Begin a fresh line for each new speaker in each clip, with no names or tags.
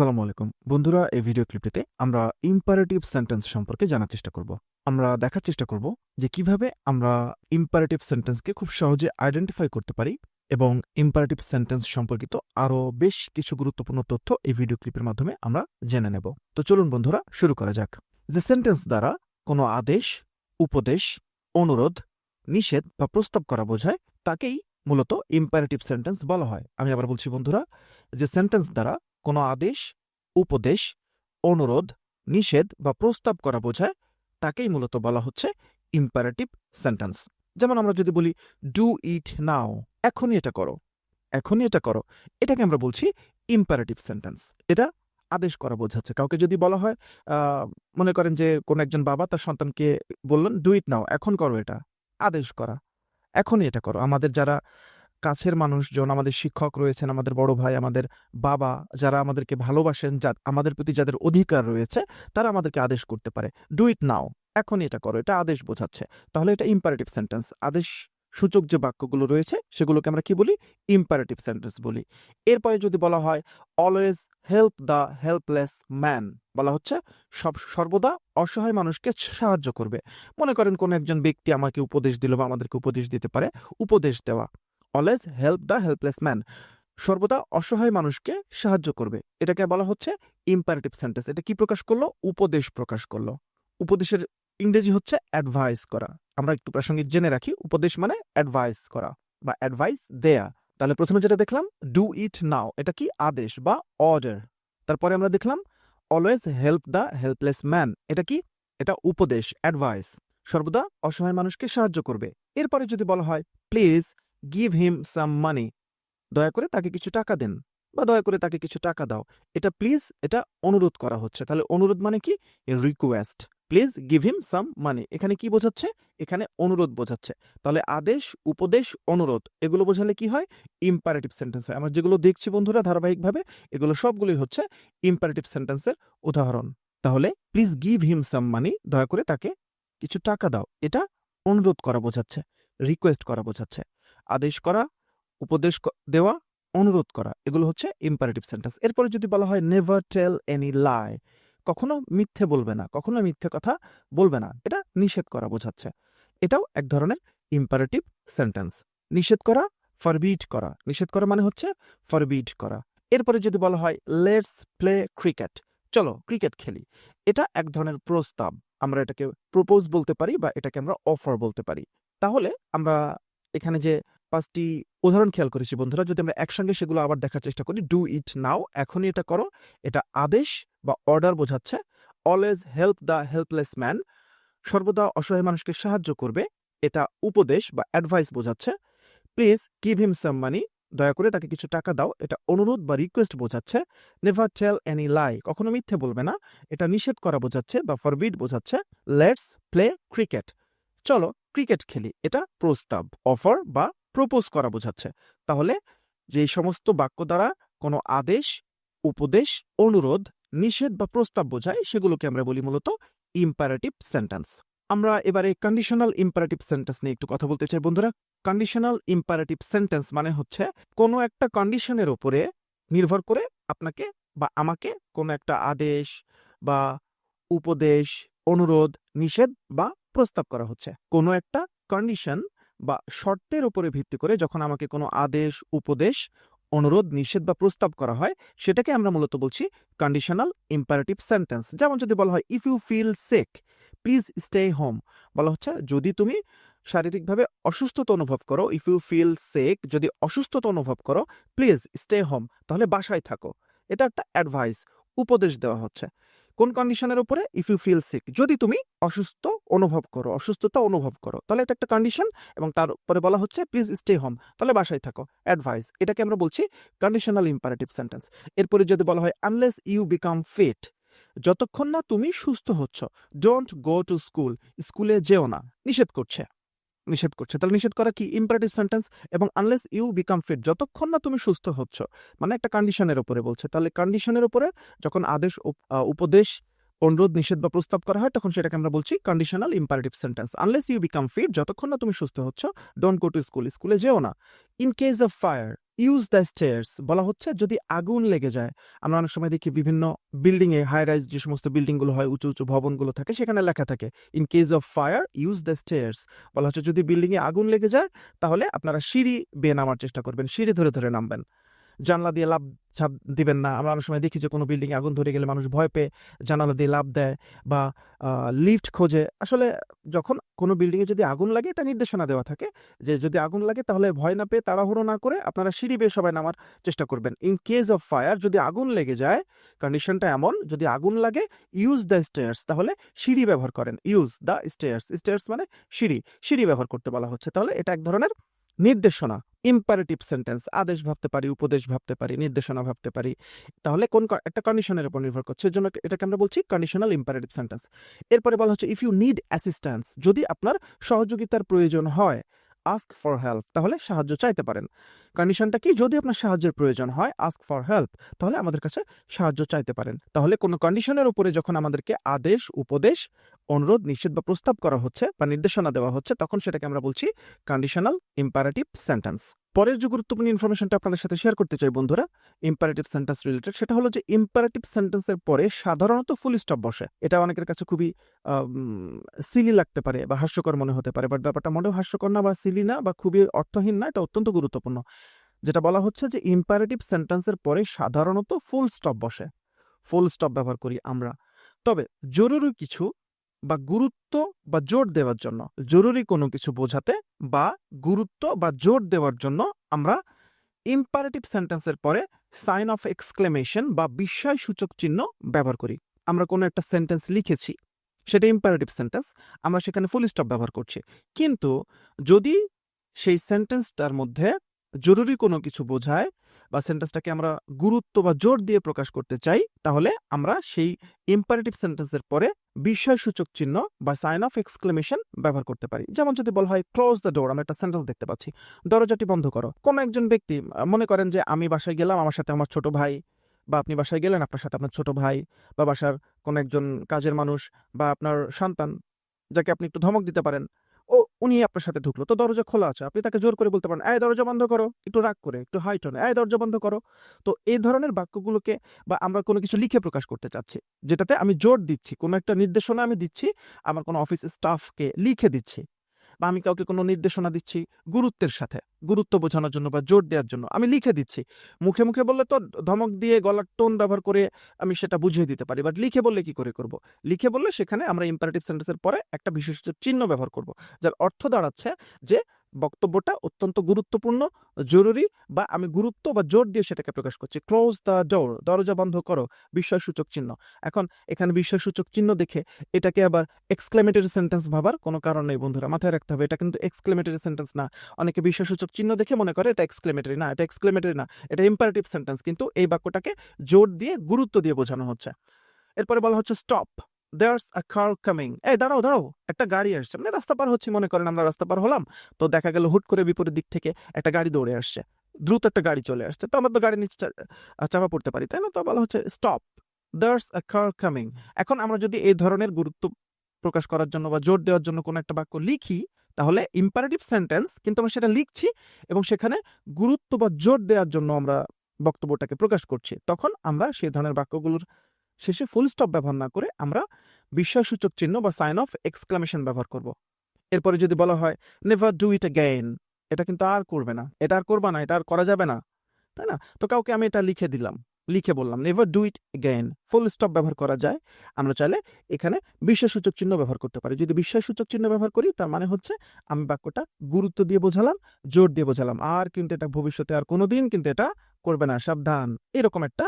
আসসালামু আলাইকুম। বন্ধুরা, এই ভিডিও ক্লিপটিতে আমরা ইম্পারেটিভ সেন্টেন্স সম্পর্কে জানার চেষ্টা করব। আমরা দেখার চেষ্টা করব যে কীভাবে আমরা ইম্পারেটিভ সেন্টেন্সকে খুব সহজে আইডেন্টিফাই করতে পারি এবং ইম্পারেটিভ সেন্টেন্স সম্পর্কিত আরও বেশ কিছু গুরুত্বপূর্ণ তথ্য এই ভিডিও ক্লিপের মাধ্যমে আমরা জেনে নেব। তো চলুন বন্ধুরা, শুরু করা যাক। যে সেন্টেন্স দ্বারা কোনো আদেশ, উপদেশ, অনুরোধ, নিষেধ বা প্রস্তাব করা বোঝায়, তাকেই মূলত ইম্পারেটিভ সেন্টেন্স বলা হয়। আমি আবার বলছি বন্ধুরা, যে সেন্টেন্স দ্বারা কোনো আদেশ, উপদেশ, অনুরোধ, নিষেধ বা প্রস্তাব করা বোঝায়, তাকেই মূলত বলা হচ্ছে ইম্পারেটিভ সেন্টেন্স যেমন আমরা যদি বলি ডু ইট নাও এখনই এটা করো। এখনই এটা করো। এটাকে আমরা বলছি ইম্পারেটিভ সেন্টেন্স এটা আদেশ করা বোঝাচ্ছে। কাউকে যদি বলা হয় মনে করেন যে কোন একজন বাবা তার সন্তানকে বললেন ডু ইট নাও এখন করো এটা। আদেশ করা। এখনই এটা করো। আমাদের যারা কাছের মানুষজন, আমাদের শিক্ষক রয়েছেন, আমাদের বড় ভাই, আমাদের বাবা, যারা আমাদেরকে ভালোবাসেন, যা, আমাদের প্রতি যাদের অধিকার রয়েছে, তারা আমাদেরকে আদেশ করতে পারে। ডু ইট নাও এখনই এটা করো। এটা আদেশ বোঝাচ্ছে। তাহলে এটা ইম্পারেটিভ সেন্টেন্স আদেশ, সূচক যে বাক্যগুলো রয়েছে, সেগুলোকে আমরা কি বলি? ইম্পারেটিভ সেন্টেন্স বলি। এরপরে যদি বলা হয় always help the helpless man বলা হচ্ছে, সব, সর্বদা অসহায় মানুষকে সাহায্য করবে। মনে করেন কোন একজন ব্যক্তি আমাকে উপদেশ দিল বা আমাদেরকে উপদেশ দিতে পারে, উপদেশ দেওয়া। Always help the helpless man সর্বদা অসহায় মানুষকে সাহায্য করবে। এটাকে বলা হচ্ছে ইম্পারেটিভ সেন্টেন্স এটা কি প্রকাশ করল? উপদেশ প্রকাশ করল। উপদেশের ইংরেজি হচ্ছে অ্যাডভাইস করা। আমরা একটু প্রাসঙ্গিক জেনে রাখি। উপদেশ মানে অ্যাডভাইস করা বা অ্যাডভাইস দেয়া। তাহলে প্রথমে যেটা দেখলাম ডু ইট নাও এটা কি? আদেশ বা অর্ডার তারপরে আমরা দেখলাম always help the helpless man এটা কি? এটা উপদেশ অ্যাডভাইস সর্বদা অসহায় মানুষকে সাহায্য করবে। এরপরে যদি বলা হয় প্লিজ গিভ হিম সাম মানি দয়া করে তাকে কিছু টাকা দেন বা দয়া করে তাকে কিছু টাকা দাও। এটা প্লিজ এটা অনুরোধ করা হচ্ছে। তাহলে অনুরোধ মানে কি? Request please give him some money এখানে কি বোঝাচ্ছে? এখানে অনুরোধ বোঝাচ্ছে। তাহলে আদেশ, উপদেশ, অনুরোধ, এগুলো বোঝালে কি হয়? ইম্পারেটিভ সেন্টেন্স হয়। আমরা যেগুলো দেখছি বন্ধুরা ধারাবাহিকভাবে, এগুলো সবগুলোই হচ্ছে ইম্পারেটিভ সেন্টেন্সের উদাহরণ। তাহলে প্লিজ গিভ হিম সাম মানি দয়া করে তাকে কিছু টাকা দাও। এটা অনুরোধ করা বোঝাচ্ছে রিকোয়েস্ট করা বোঝাচ্ছে। আদেশ করা, উপদেশ দেওয়া, অনুরোধ করা। এগুলো হচ্ছে ইম্পারেটিভ সেন্টেন্স এরপরে যদি বলা হয় নেভার টেল এনি লাই কখনো মিথ্যে বলবে না, কখনো মিথ্যে কথা বলবে না, এটা নিষেধ করা বোঝাচ্ছে। এটাও এক ধরনের ইম্পারেটিভ সেন্টেন্স নিষেধ করা ফরবিড করা। নিষেধ করা মানে হচ্ছে ফরবিড করা। এরপরে যদি বলা হয় লেটস প্লে ক্রিকেট চলো ক্রিকেট খেলি। এটা এক ধরনের প্রস্তাব। আমরা এটাকে প্রপোজ বলতে পারি বা এটাকে আমরা অফার বলতে পারি। তাহলে আমরা এখানে যে পাঁচটি উদাহরণ খেয়াল করেছি বন্ধুরা। যদি আমরা একসঙ্গে সেগুলো আবার দেখার চেষ্টা করি ডু ইট নাও এখনই এটা করো। এটা আদেশ বা অর্ডার বোঝাচ্ছে always help the helpless man সর্বদা অসহায় মানুষকে সাহায্য করবে। এটা উপদেশ বা অ্যাডভাইস বোঝাচ্ছে প্লিজ গিভ হিম সাম মানি দয়া করে তাকে কিছু টাকা দাও। এটা অনুরোধ বা রিকোয়েস্ট বোঝাচ্ছে নেভার টেল এনি লাই কখনো মিথ্যে বলবে না। এটা নিষেধ করা বোঝাচ্ছে বা ফরবিড বোঝাচ্ছে লেটস প্লে ক্রিকেট চলো ক্রিকেট খেলি। এটা প্রস্তাব অফার বা প্রপোজ করা বোঝাচ্ছে। তাহলে যে সমস্ত বাক্য দ্বারা কোনো আদেশ, উপদেশ, অনুরোধ, নিষেধ বা প্রস্তাব বোঝায়, সেগুলোকে আমরা বলি মূলত ইম্পারেটিভ সেন্টেন্স আমরা এবারে কন্ডিশনাল ইম্পারেটিভ সেন্টেন্স নিয়ে একটু কথা বলতে চাই বন্ধুরা। কন্ডিশনাল ইম্পারেটিভ সেন্টেন্স মানে হচ্ছে কোনো একটা কন্ডিশনের উপরে নির্ভর করে আপনাকে বা আমাকে কোনো একটা আদেশ বা উপদেশ, অনুরোধ, নিষেধ বা প্রস্তাব করা হচ্ছে। কোনো একটা কন্ডিশন বা শর্তের উপরে ভিত্তি করে যখন আমাকে কোনো আদেশ, উপদেশ, অনুরোধ, নিষেধ বা প্রস্তাব করা হয়, সেটাকে আমরা মূলত বলছি কন্ডিশনাল ইম্পারেটিভ সেন্টেন্স যেমন যদি বলা হয় if you feel sick please stay home বলা হচ্ছে, যদি তুমি শারীরিকভাবে অসুস্থতা অনুভব করো ইফ ইউ ফিল সেক যদি অসুস্থতা অনুভব করো প্লিজ স্টে হোম তাহলে বাসায় থাকো। এটা একটা অ্যাডভাইস উপদেশ দেওয়া হচ্ছে। কোন কন্ডিশনের উপরে? ইফ ইউ ফিল সিক যদি তুমি অসুস্থ অনুভব করো, অসুস্থতা অনুভব করো, তাহলে এটা একটা কন্ডিশন এবং তারপরে বলা হচ্ছে প্লিজ স্টে হোম তাহলে বাসায় থাকো। অ্যাডভাইস এটাকে আমরা বলছি কন্ডিশনাল ইম্পারেটিভ সেন্টেন্স এরপরে যদি বলা হয় আনলেস ইউ বিকাম ফিট যতক্ষণ না তুমি সুস্থ হচ্ছ ডোন্ট গো টু স্কুল স্কুলে যেও না, নিষেধ করছে। নিষেধ করছে। তাহলে নিষেধ করা কি? ইম্পারেটিভ সেন্টেন্স এবং আনলেস ইউ বিকাম ফিট যতক্ষণ না তুমি সুস্থ হচ্ছ মানে একটা কন্ডিশনের ওপরে বলছে। তাহলে কন্ডিশনের উপরে যখন আদেশ উপদেশ, অনুরোধ, নিষেধ বা প্রস্তাব করা হয়, তখন সেটাকে আমরা বলছি conditional imperative sentence unless you become fit যতক্ষণ না তুমি সুস্থ হচ্ছ ডোন্ট গো টু স্কুল স্কুলে যেও না। In case of fire use the stairs বলা হচ্ছে যদি আগুন লেগে যায়। আমরা অনেক সময় দেখি বিভিন্ন বিল্ডিংয়ে হাই রাইজ যে সমস্ত বিল্ডিংগুলো হয়, উঁচু উঁচু ভবনগুলো থাকে, সেখানে লেখা থাকে in case of fire use the stairs বলা হচ্ছে যদি বিল্ডিংয়ে আগুন লেগে যায়, তাহলে আপনারা সিঁড়ি বেয়ে নামার চেষ্টা করবেন, সিঁড়ি ধরে ধরে নামবেন। জানলা দিয়ে লাভ ঝাঁপ দিবেন না। আমরা অনেক সময় দেখি যে কোনো বিল্ডিং আগুন ধরে গেলে মানুষ ভয় পেয়ে জানালা দিয়ে লাভ দেয় বা লিফট খোঁজে। আসলে যখন কোনো বিল্ডিংয়ে যদি আগুন লাগে, এটা নির্দেশনা দেওয়া থাকে যে যদি আগুন লাগে তাহলে ভয় না পেয়ে তাড়াহুড়ো না করে আপনারা সিঁড়ি বেয়ে সবাই নামার চেষ্টা করবেন। ইন কেস অফ ফায়ার যদি আগুন লেগে যায় কন্ডিশনটা এমন, যদি আগুন লাগে ইউজ দ্য স্টেয়ার্স তাহলে সিঁড়ি ব্যবহার করেন। ইউজ দ্য স্টেয়ার্স স্টেয়ার্স মানে সিঁড়ি। সিঁড়ি ব্যবহার করতে বলা হচ্ছে। তাহলে এটা এক ধরনের নির্দেশনা ইম্পারেটিভ সেন্টেন্স আদেশ ভাবতে পারি, উপদেশ ভাবতে পারি, নির্দেশনা ভাবতে পারি। তাহলে কোন একটা কন্ডিশনের উপর নির্ভর করছে। এর জন্য এটাকে আমরা বলছি কন্ডিশনাল ইম্পারেটিভ সেন্টেন্স এরপরে বলা হচ্ছে ইফ ইউ নিড অ্যাসিস্ট্যান্স যদি আপনার সহযোগিতার প্রয়োজন হয় আস্ক ফর হেল্প তাহলে সাহায্য চাইতে পারেন। কন্ডিশনটা কি? যদি আপনার সাহায্যের প্রয়োজন হয় আস্ক ফর হেল্প তাহলে আমাদের কাছে সাহায্য চাইতে পারেন। তাহলে কোনো কন্ডিশনের উপরে যখন আমাদেরকে আদেশ, উপদেশ, অনুরোধ, নিষেধ বা প্রস্তাব করা হচ্ছে বা নির্দেশনা দেওয়া হচ্ছে, তখন সেটাকে আমরা বলছি কন্ডিশনাল ইম্পারেটিভ সেন্টেন্স পরের যে গুরুত্বপূর্ণ ইনফরমেশনটা আপনাদের সাথে শেয়ার করতে চাই বন্ধুরা ইম্পারেটিভ সেন্টেন্স রিলেটেড সেটা হলো যে ইম্পারেটিভ সেন্টেন্সের পরে সাধারণত ফুল স্টপ বসে। এটা অনেকের কাছে খুবই সিলি লাগতে পারে বা হাস্যকর মনে হতে পারে বাট ব্যাপারটা মোটেও হাস্যকর না বা সিলি না বা খুবই অর্থহীন না, এটা অত্যন্ত গুরুত্বপূর্ণ। যেটা বলা হচ্ছে যে ইম্পারেটিভ সেন্টেন্সের পরে সাধারণত ফুল স্টপ বসে। ফুল স্টপ ব্যবহার করি আমরা। তবে জরুরি কিছু বা গুরুত্ব বা জোর দেওয়ার জন্য। জরুরি কোনো কিছু বোঝাতে বা গুরুত্ব বা জোর দেওয়ার জন্য আমরা ইম্পারেটিভ সেন্টেন্সের পরে সাইন অফ এক্সক্লেমেশন বা বিস্ময়সূচক চিহ্ন ব্যবহার করি। আমরা কোনো একটা সেন্টেন্স লিখেছি, সেটা ইম্পারেটিভ সেন্টেন্স আমরা সেখানে ফুল স্টপ ব্যবহার করছি। কিন্তু যদি সেই সেন্টেন্সটার মধ্যে জরুরি কোনো কিছু বোঝায় বা সেন্টেন্সটাকে আমরা গুরুত্ব বা জোর দিয়ে প্রকাশ করতে চাই, তাহলে আমরা সেই ইম্পারেটিভ সেন্টেন্সের পরে বিস্ময়সূচক চিহ্ন বা সাইন অফ এক্সক্লেমেশন ব্যবহার করতে পারি। যেমন যদি বলা হয় ক্লোজ দ্য ডোর আমরা একটা সেন্টেন্স দেখতে পাচ্ছি। দরজাটি বন্ধ করো। কোনো একজন ব্যক্তি মনে করেন যে, আমি বাসায় গেলাম, আমার সাথে আমার ছোট ভাই বা, আপনি বাসায় গেলেন, আপনার সাথে আপনার ছোট ভাই বা, বাসার কোনো একজন কাজের মানুষ বা, আপনার সন্তান যাকে আপনি একটু ধমক দিতে পারেন উনি আপনার সাথে ঢুকলো। তো দরজা খোলা আছে। আপনি তাকে জোর করে বলতে পারেন, এই দরজা বন্ধ করো। একটু রাগ করে, একটু হাই হন এই দরজা বন্ধ করো। তো এই ধরনের বাক্যগুলোকে বা আমরা কোনো কিছু লিখে প্রকাশ করতে চাচ্ছি, যেটাতে আমি জোর দিচ্ছি, কোনো একটা নির্দেশনা আমি দিচ্ছি, আমার কোনো অফিস স্টাফকে লিখে দিচ্ছি। বা আমি কাউকে কোনো নির্দেশনা দিচ্ছি গুরুত্বের সাথে, গুরুত্ব বোঝানোর জন্য বা জোর দেওয়ার জন্য, আমি লিখে দিচ্ছি। মুখে মুখে বললে তো ধমক দিয়ে গলার টোন ব্যবহার করে আমি সেটা বুঝিয়ে দিতে পারি বাট লিখে বললে কি করে করব? লিখে বললে সেখানে আমরা ইম্পারেটিভ সেন্টেন্সের পরে একটা বিশেষ চিহ্ন ব্যবহার করব, যার অর্থ দাঁড়াচ্ছে যে বক্তব্যটা অত্যন্ত গুরুত্বপূর্ণ, জরুরি বা আমি গুরুত্ব বা জোর দিয়ে সেটাকে প্রকাশ করছি। ক্লোজ দ্য ডোর দরজা বন্ধ করো, বিস্ময়সূচক চিহ্ন। এখন এখানে বিস্ময়সূচক চিহ্ন দেখে এটাকে আবার এক্সক্লেমেটারি সেন্টেন্স ভাবার কোনো কারণ নেই বন্ধুরা, মাথায় রাখতে হবে। এটা কিন্তু এক্সক্লেমেটারি সেন্টেন্স না। অনেকে বিস্ময়সূচক চিহ্ন দেখে মনে করে এটা এক্সক্লেমেটারি না, এটা এক্সক্লেমেটারি না, এটা ইম্পারেটিভ সেন্টেন্স কিন্তু এই বাক্যটাকে জোর দিয়ে, গুরুত্ব দিয়ে বোঝানো হচ্ছে। এরপরে বলা হচ্ছে stop there's a car coming এই, দাঁড়াও দাঁড়াও, একটা গাড়ি আসছে। মানে রাস্তা পার হচ্ছে, মনে করেন আমরা রাস্তা পার হলাম, তো দেখা গেল হুট করে বিপরীত দিক থেকে একটা গাড়ি দৌড়ে আসছে। দ্রুত একটা গাড়ি চলে আসছে। তো আমরা তো গাড়ি নিচে চাপা পড়তে পারি, তাই না? তো বলা হচ্ছে stop there's a car coming এখন আমরা যদি এই ধরনের গুরুত্ব প্রকাশ করার জন্য বা জোর দেওয়ার জন্য কোনো একটা বাক্য লিখি, তাহলে ইম্পারেটিভ সেন্টেন্স কিন্তু আমরা সেটা লিখছি এবং সেখানে গুরুত্ব বা জোর দেওয়ার জন্য আমরা বক্তব্যটাকে প্রকাশ করছি। তখন আমরা সেই ধরনের বাক্যগুলোর শেষে ফুল স্টপ ব্যবহার না করে আমরা বিস্ময়সূচক চিহ্ন বা সাইন অফ এক্সক্লামেশন ব্যবহার করব। এরপরে যদি বলা হয় নেভার ডু ইট অ্যাগেইন এটা কিন্তু আর করবে না। এটা আর করবা না, এটা আর করা যাবে না। তাই না? তো কাউকে আমি এটা লিখে দিলাম। লিখে বললাম never do it again full stop ব্যবহার করা যায়। আমরা চাইলে এখানে বিস্ময়সূচক চিহ্ন ব্যবহার করতে পারি। যদি বিস্ময়সূচক চিহ্ন ব্যবহার করি, তার মানে হচ্ছে আমি বাক্যটা গুরুত্ব দিয়ে বোঝালাম, জোর দিয়ে বোঝালাম। আর কিন্তু এটা ভবিষ্যতে আর কোনোদিন কিন্তু এটা করবে না, সাবধান। এরকম একটা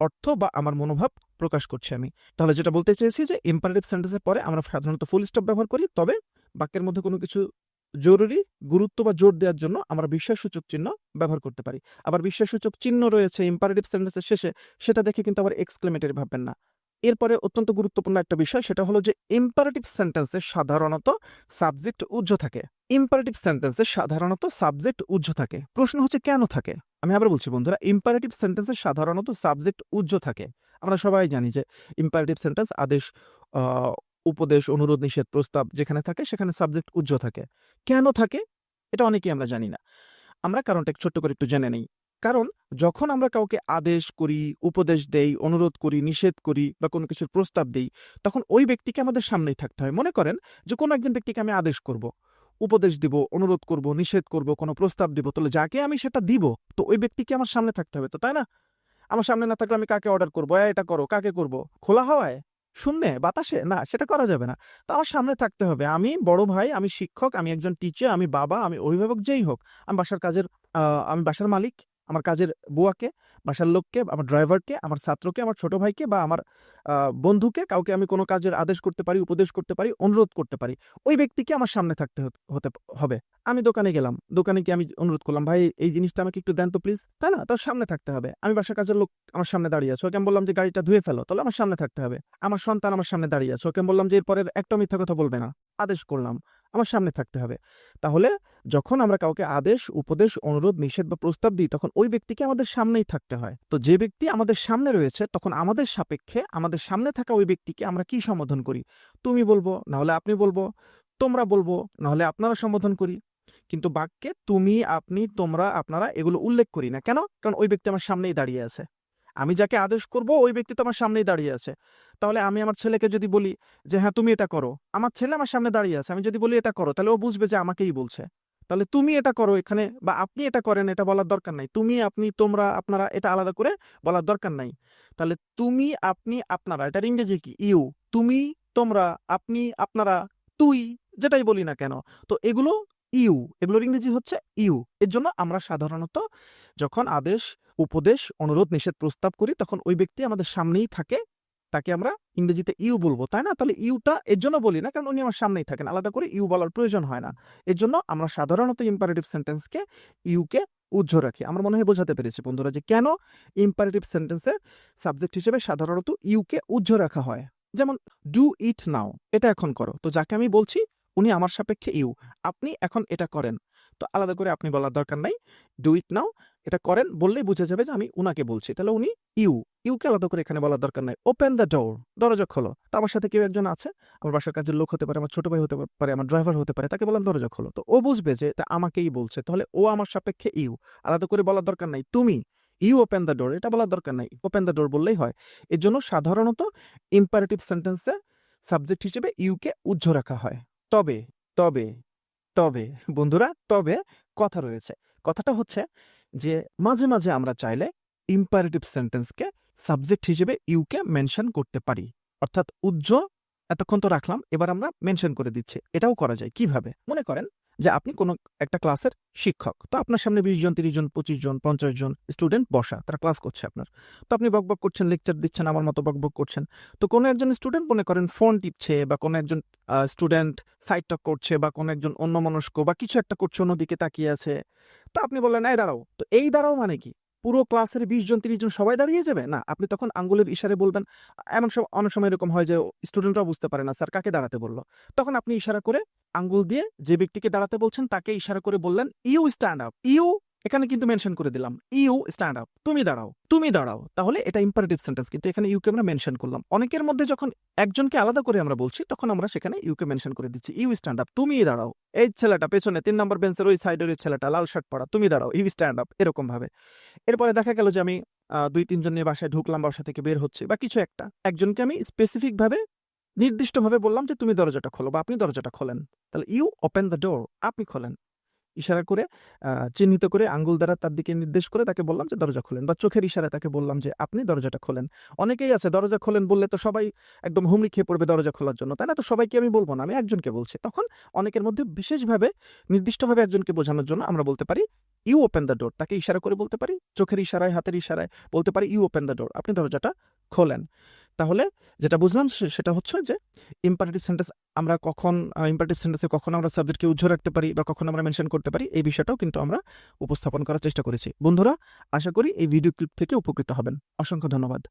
অর্থ বা আমার মনোভাব প্রকাশ করছি আমি। তাহলে যেটা বলতে চেয়েছি যে ইম্পারেটিভ সেন্টেন্সের পরে আমরা সাধারণত ফুল স্টপ ব্যবহার করি, তবে বাক্যের মধ্যে কোনো কিছু জরুরি, গুরুত্ব বা জোর দেওয়ার জন্য আমরা বিশ্বাসসূচক চিহ্ন ব্যবহার করতে পারি। আবার বিশ্বাসসূচক চিহ্ন রয়েছে ইম্পারেটিভ সেন্টেন্সের শেষে, সেটা দেখে কিন্তু আবার এক্সক্লেমেটরি ভাববেন না। এরপরে অত্যন্ত গুরুত্বপূর্ণ একটা বিষয়, সেটা হলো যে ইম্পারেটিভ সেন্টেন্সে সাধারণত সাবজেক্ট উজ্জ থাকে। ইম্পারেটিভ সেন্টেন্সে সাধারণত সাবজেক্ট উজ্জ থাকে। প্রশ্ন হচ্ছে কেন থাকে? আমি আবার বলছি, বন্ধুরা ইম্পারেটিভ সেন্টেন্সে সাধারণত সাবজেক্ট উজ্জ থাকে। আমরা সবাই জানি যে ইম্পারেটিভ সেন্টেন্স আদেশ উপদেশ, অনুরোধ, নিষেধ, প্রস্তাব যেখানে থাকে সেখানে সাবজেক্ট উজ্জ থাকে। কেন থাকে? এটা অনেকেই আমরা জানি না। আমরা কারণটা ছোট্ট করে একটু জেনে নেই। কারণ যখন আমরা কাউকে আদেশ করি, উপদেশ দেই, অনুরোধ করি, নিষেধ করি বা কোনো কিছুর প্রস্তাব দেই, তখন ওই ব্যক্তিকে আমাদের সামনেই থাকতে হয়। মনে করেন যে কোনো একজন ব্যক্তিকে আমি আদেশ করব। উপদেশ দিব অনুরোধ করব নিষেধ করব কোনো প্রস্তাব দিব তাহলে যাকে আমি সেটা দিব তো ওই ব্যক্তিকে আমার সামনে থাকতে হবে তো তাই না? আমার সামনে না থাকলে আমি কাকে অর্ডার করব? "এই, এটা করো কাকে করব? খোলা হওয়ায়? শূন্যে? বাতাসে? না সেটা করা যাবে না। তা আমার সামনে থাকতে হবে। আমি বড় ভাই আমি শিক্ষক আমি একজন টিচার আমি বাবা আমি অভিভাবক যেই হোক আমি বাসার কাজের আমি বাসার মালিক। আমার কাজের বুয়াকে, বাসার লোককে, আমার ড্রাইভারকে, আমার ছাত্রকে, আমার ছোট ভাইকে বা আমার বন্ধুকে কাউকে আমি কোনো কাজের আদেশ করতে পারি, উপদেশ করতে পারি, অনুরোধ করতে পারি। ওই ব্যক্তিকে আমার সামনে থাকতে হত- হবে। আমি দোকানে গেলাম। দোকানে গিয়ে আমি অনুরোধ করলাম, ভাই, এই জিনিসটা আমাকে একটু দেন তো প্লিজ তাই না? তার সামনে থাকতে হবে। আমি বাসার কাজের লোক আমার সামনে দাঁড়িয়ে আছে। ওকে আমি বললাম যে, গাড়িটা ধুয়ে ফেলো। তাহলে আমার সামনে থাকতে হবে। আমার সন্তান আমার সামনে দাঁড়িয়ে আছে। ওকে আমি বললাম যে, এরপরের একটা মিথ্যা কথা বলবে না। আদেশ করলাম। আমার সামনে থাকতে হবে। তাহলে যখন আমরা কাউকে আদেশ, উপদেশ, অনুরোধ, নিষেধ বা প্রস্তাব দিই, তখন ওই ব্যক্তিকে আমাদের সামনেই থাকতে হয়। তো যে ব্যক্তি আমাদের সামনে রয়েছে, তখন আমাদের সাপেক্ষে আমাদের সামনে থাকা ওই ব্যক্তিকে আমরা কি সম্বোধন করি? তুমি বলব না হলে আপনি বলব, তোমরা বলব না হলে আপনারা সম্বোধন করি। কিন্তু বাক্যে তুমি, আপনি, তোমরা, আপনারা এগুলো উল্লেখ করি না। কেন? কারণ ওই ব্যক্তি আমার সামনেই দাঁড়িয়ে আছে। আমি যাকে আদেশ করব, ওই ব্যক্তি তো আমার সামনেই দাঁড়িয়ে আছে। তাহলে আমি আমার ছেলেকে যদি বলি যে হ্যাঁ তুমি এটা করো। আমার ছেলে আমার সামনে দাঁড়িয়ে আছে। আমি যদি বলি, এটা করো, তাহলে ও বুঝবে যে, আমাকেই বলছে। তাহলে তুমি এটা করো এখানে, বা আপনি এটা করেন, এটা বলার দরকার নাই। তুমি, আপনি, তোমরা, আপনারা এটা আলাদা করে বলার দরকার নাই। তাহলে তুমি, আপনি, আপনারা, এটার ইংরেজি কি? ইউ। তুমি, তোমরা, আপনি, আপনারা, তুই, যেটাই বলি না কেন। তো এগুলো ইউ। এগুলোর ইংরেজি হচ্ছে ইউ। এর জন্য আমরা সাধারণত যখন আদেশ উপদেশ, অনুরোধ, নিষেধ প্রস্তাব করি, তখন ওই ব্যক্তি আমাদের সামনেই থাকে। তাকে আমরা ইংরেজিতে ইউ বলব, তাই না? তাহলে ইউটা এর জন্য বলি না, কারণ উনি আমার সামনেই থাকেন। আলাদা করে ইউ বলার প্রয়োজন হয় না। এর জন্য আমরা সাধারণত ইম্পারেটিভ সেন্টেন্সকে ইউকে উজ্জ্ব রাখি। আমার মনে হয় বোঝাতে পেরেছি বন্ধুরা যে কেন ইম্পারেটিভ সেন্টেন্সে সাবজেক্ট হিসেবে সাধারণত ইউকে উজ্জ্ব রাখা হয়। যেমন ডু ইট নাও এটা এখন করো। তো যাকে আমি বলছি, উনি আমার সাপেক্ষে ইউ। আপনি এখন এটা করেন। তো আলাদা করে আপনি বলার দরকার নাই। ডু ইট নাও এটা করেন, বললেই বোঝা যাবে যে আমি উনাকে বলছি। তাহলে উনি ইউ, ইউকে আলাদা করে এখানে বলার দরকার নাই। ওপেন দ্য ডোর দরজা খোলো। তো আমার সাথে কেউ একজন আছে? আমার বাসার কাজের লোক হতে পারে, আমার ছোট ভাই হতে পারে, আমার ড্রাইভার হতে পারে, তাকে বললাম দরজা খোলো। তো ও বুঝবে যে এটা আমাকেই বলছে। তাহলে ও আমার সাপেক্ষে ইউ। আলাদা করে বলার দরকার নাই। তুমি, ইউ ওপেন দ্য ডোর এটা বলার দরকার নাই। ওপেন দ্য ডোর বললেই হয়। এর জন্য সাধারণত ইম্পারেটিভ সেন্টেন্সে সাবজেক্ট হিসেবে ইউকে উজ্জ্ব রাখা হয়। তবে তবে তবে, বন্ধুরা, তবে কথা রয়েছে। কথাটা হচ্ছে যে মাঝে মাঝে আমরা চাইলে ইম্পারেটিভ সেন্টেন্সকে সাবজেক্ট হিসেবে ইউকে মেনশন করতে পারি। অর্থাৎ উজ্জ্ব এতক্ষণ তো রাখলাম, এবার আমরা মেনশন করে দিচ্ছি। এটাও করা যায়। কীভাবে? মনে করেন যে আপনি কোনো একটা ক্লাসের শিক্ষক, তো আপনার সামনে বিশ জন, তিরিশ জন, পঁচিশ জন, পঞ্চাশ জন স্টুডেন্ট বসা, তারা ক্লাস করছে আপনার। তো আপনি বকবক করছেন লেকচার দিচ্ছেন, আমার মতো বকবক করছেন। তো কোনো একজন স্টুডেন্ট মনে করেন ফোন টিপছে বা কোনো একজন স্টুডেন্ট সাইড টক করছে বা কোনো একজন অন্যমনস্ক বা কিছু একটা করছে, অন্যদিকে তাকিয়ে আছে। তো আপনি বললেন, এই দাঁড়াও। তো এই দাঁড়াও মানে কি? পুরো ক্লাসের বিশ জন, তিরিশ জন সবাই দাঁড়িয়ে যাবে? না, আপনি তখন আঙ্গুলের ইশারে বলবেন। এমন সব, অনেক সময় এরকম হয় যে স্টুডেন্টরাও বুঝতে পারে না, স্যার, কাকে দাঁড়াতে বলল? তখন আপনি ইশারা করে আঙ্গুল দিয়ে যে ব্যক্তিকে দাঁড়াতে বলছেন, তাকে ইশারা করে বললেন ইউ স্ট্যান্ড আপ ইউ এখানে কিন্তু মেনশন করে দিলাম ইউ স্ট্যান্ড আপ তুমি দাঁড়াও তুমি দাঁড়াও। তাহলে এটা ইম্পারেটিভ সেন্টেন্স কিন্তু এখানে ইউকে আমরা মেনশন করলাম। অনেকের মধ্যে যখন একজনকে আলাদা করে আমরা বলছি, তখন আমরা সেখানে ইউকে মেনশন করে দিচ্ছি ইউ স্ট্যান্ড আপ তুমি দাঁড়াও। এই ছেলেটা পেছনে তিন নম্বর বেঞ্চের ওই সাইডের ওই ছেলেটা, লাল শার্ট পরা, তুমি দাঁড়াও ইউ স্ট্যান্ড আপ এরকম ভাবে এরপরে দেখা গেল যে আমি দুই, তিনজন নিয়ে বাসায় ঢুকলাম, বাসা থেকে বের হচ্ছে, বা কিছু একটা। একজনকে আমি স্পেসিফিকভাবে নির্দিষ্টভাবে বললাম যে, তুমি দরজাটা খোলো বা আপনি দরজাটা খোলেন। তাহলে ইউ ওপেন দ্য ডোর আপনি খোলেন। ইশারা করে চিহ্নিত করে আঙ্গুল দ্বারা তার দিকে নির্দেশ করে তাকে বললাম যে, দরজা খোলেন। বা চোখের ইশারায় তাকে বললাম যে, আপনি দরজাটা খোলেন। অনেকেই আছে দরজা খোলেন বললে তো সবাই একদম হুমড়ি খেয়ে পড়বে দরজা খোলার জন্য, তাই না? তো সবাইকে আমি বলব না, আমি একজনকে বলছি। তখন অনেকের মধ্যে বিশেষভাবে, নির্দিষ্টভাবে একজনকে বোঝানোর জন্য আমরা বলতে পারি ইউ ওপেন দ্য ডোর তাকে ইশারা করে বলতে পারি, চোখের ইশারায়, হাতের ইশারায় বলতে পারি ইউ ওপেন দ্য ডোর আপনি দরজাটা খোলেন। তাহলে যেটা বুঝলাম সেটা হচ্ছে যে ইম্পারেটিভ সেন্টেন্স আমরা কখন ইম্পারেটিভ সেন্টেন্সে কখন আমরা সাবজেক্টকে উজ্জ্ব রাখতে পারি বা কখন আমরা মেনশন করতে পারি, এই বিষয়টাও কিন্তু আমরা উপস্থাপন করার চেষ্টা করেছি। বন্ধুরা, আশা করি এই ভিডিও ক্লিপ থেকে উপকৃত হবেন। অসংখ্য ধন্যবাদ।